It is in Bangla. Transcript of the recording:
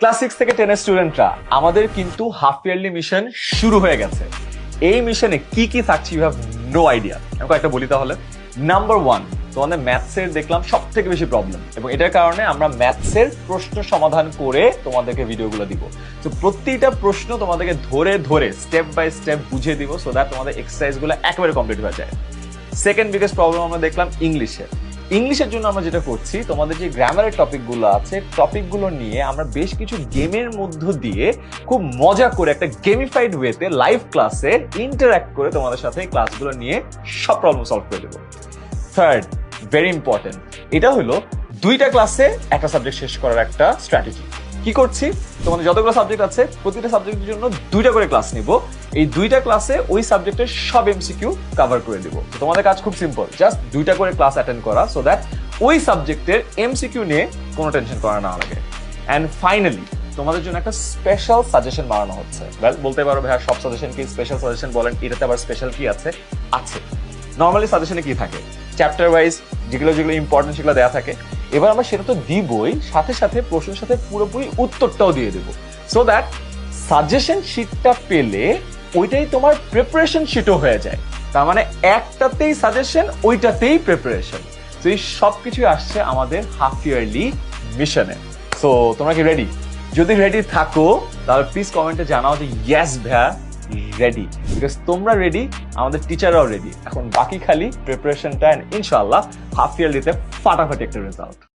ক্লাস সিক্স থেকে টেনের স্টুডেন্টরা আমাদের কিন্তু হাফ ইয়ারলি মিশন শুরু হয়ে গেছে। এই মিশনে কি কি থাকছে ইউ হ্যাভ নো আইডিয়া আমি কয়েকটা বলি তাহলে। নাম্বার ওয়ান তোমাদের ম্যাথসের দেখলাম সব থেকে বেশি প্রবলেম এবং এটার কারণে আমরা ম্যাথসের প্রশ্ন সমাধান করে তোমাদেরকে ভিডিওগুলো দিব। তো প্রতিটা প্রশ্ন তোমাদেরকে ধরে ধরে স্টেপ বাই স্টেপ বুঝিয়ে দিব সো দ্যাট তোমাদের এক্সারসাইজগুলো একেবারে কমপ্লিট হয়ে যায়। সেকেন্ড বিগেস্ট প্রবলেম আমরা দেখলাম ইংলিশে ইংলিশের জন্য আমরা যেটা করছি, তোমাদের যে গ্রামারের টপিকগুলো আছে টপিকগুলো নিয়ে আমরা বেশ কিছু গেমের মধ্য দিয়ে খুব মজা করে একটা গেমিফাইড ওয়েতে লাইভ ক্লাসে ইন্টারঅ্যাক্ট করে তোমাদের সাথে ক্লাসগুলো নিয়ে সব প্রবলেম সলভ করে দেবো। থার্ড ভেরি ইম্পর্টেন্ট এটা হলো দুইটা ক্লাসে একটা সাবজেক্ট শেষ করার একটা স্ট্র্যাটেজি কি করছি? তোমাদের যতগুলো সাবজেক্ট আছে, প্রতিটা সাবজেক্টের জন্য দুইটা করে ক্লাস নিব। এই দুইটা ক্লাসে ওই সাবজেক্টের সব এমসিকিউ কভার করে দিব। তোমাদের কাজ খুব সিম্পল জাস্ট দুইটা করে ক্লাস অ্যাটেন্ড করা সো দ্যাট ওই সাবজেক্টের এমসিকিউ নিয়ে কোনো টেনশন করা না লাগে। অ্যান্ড ফাইনালি তোমাদের জন্য একটা স্পেশাল সাজেশন বানানো হচ্ছে। Well, বলতে পারো ভাইয়া সব সাজেশন কি স্পেশাল সাজেশন বলেন? এটাতে আবার স্পেশাল কি আছে? আছে। নর্মালি সাজেশনে কি থাকে? চ্যাপ্টার ওয়াইজ যেগুলো যেগুলো ইম্পর্টেন্ট সেগুলো দেওয়া থাকে। এবার আমরা সেটা তো দিবই সাথে সাথে প্রশ্নের সাথে পুরোপুরি উত্তরটাও দিয়ে দেবো। সো দ্যাট সাজেশন শিটটা পেলে ওইটাই তোমার প্রিপারেশন শিটও হয়ে যায়। তার মানে একটাতেই সাজেশন ওইটাতেই প্রিপারেশন এই সব কিছুই আসছে আমাদের হাফ ইয়ারলি মিশনে সো তোমরা কি রেডি যদি রেডি থাকো, তাহলে প্লিজ কমেন্টে জানাও যে ইয়েস ভ্যা রেডি বিকজ তোমরা রেডি আমাদের টিচাররাও রেডি এখন বাকি খালি প্রিপারেশনটা ইনশাল্লাহ হাফ ইয়ারলিতে ফাটাফাটি একটা রেজাল্ট